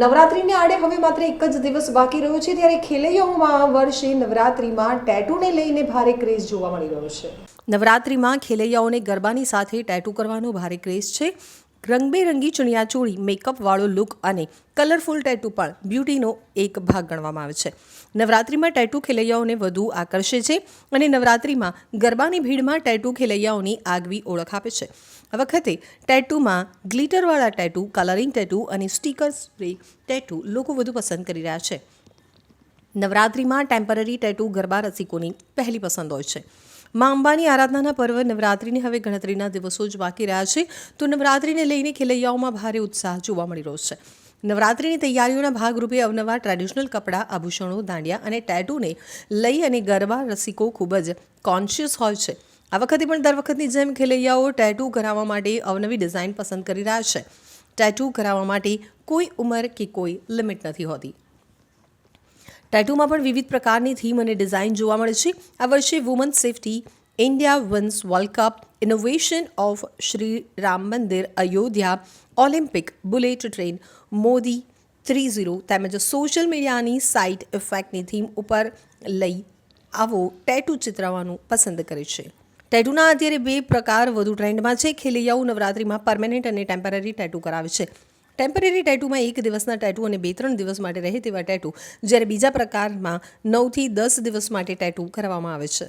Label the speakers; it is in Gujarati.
Speaker 1: નવરાત્રીને આડે હવે માત્ર એક જ દિવસ બાકી રહ્યો છે, ત્યારે ખેલૈયાઓમાં આ વર્ષે નવરાત્રીમાં ટેટૂને લઈને ભારે ક્રેઝ જોવા મળી રહ્યો છે. નવરાત્રીમાં ખેલૈયાઓને ગરબાની સાથે ટેટુ કરવાનો ભારે ક્રેઝ છે. રંગબેરંગી ચણિયાચોળી મેકઅપવાળો લુક અને કલરફુલ ટેટુ પણ બ્યુટીનો એક ભાગ ગણવામાં આવે છે. નવરાત્રીમાં ટેટુ ખેલૈયાઓને વધુ આકર્ષે છે અને નવરાત્રિમાં ગરબાની ભીડમાં ટેટુ ખેલૈયાઓની આગવી ઓળખ આપે છે. આ વખતે ટેટુમાં ગ્લિટરવાળા ટેટુ કલરિંગ ટેટુ અને સ્ટીકર સ્પ્રે ટેટુ લોકો વધુ પસંદ કરી રહ્યા છે. નવરાત્રિમાં ટેમ્પરરી ટેટુ ગરબા રસિકોની પહેલી પસંદ હોય છે. મા અંબાની આરાધનાના પર્વ નવરાત્રિને હવે ગણતરીના દિવસો જ બાકી રહ્યા છે. તો નવરાત્રિને લઈને ખેલૈયાઓમાં ભારે ઉત્સાહ જોવા મળી રહ્યો છે. નવરાત્રિની તૈયારીઓના ભાગરૂપે અવનવા ટ્રેડિશનલ કપડાં, આભૂષણો, દાંડિયા અને ટેટુને લઈ અને ગરબા, રસિકો ખૂબ જ કોન્શિયસ હોય છે. આ વખતે પણ દર વખતની જેમ ખેલૈયાઓ ટેટુ કરાવવા માટે અવનવી ડિઝાઇન પસંદ કરી રહ્યા છે. ટેટુ કરાવવા માટે કોઈ ઉંમર કે કોઈ લિમિટ નથી હોતી. ટેટુમાં પણ વિવિધ પ્રકારની થીમ અને ડિઝાઇન જોવા મળે છે. આ વર્ષે woman safety India wins world cup innovation of Shri Ram Mandir Ayodhya Olympic bullet train Modi three zero તેમજ સોશિયલ મીડિયાની સાઇટ ઇફેક્ટની થીમ ઉપર લઈ આવો ટેટુ ચિતરવાનું પસંદ કરે છે. ટેટુના અત્યારે બે પ્રકાર વધુ ટ્રેન્ડમાં છે. ખેલૈયાઓ નવરાત્રિમાં પરમેનન્ટ અને ટેમ્પરરી ટેટુ કરાવે છે. ટેમ્પરરી ટેટુમાં એક દિવસના ટેટુ અને બે ત્રણ દિવસ માટે રહે તેવા ટેટુ જ્યારે બીજા પ્રકારમાં નવથી દસ દિવસ માટે ટેટુ કરવામાં આવે છે.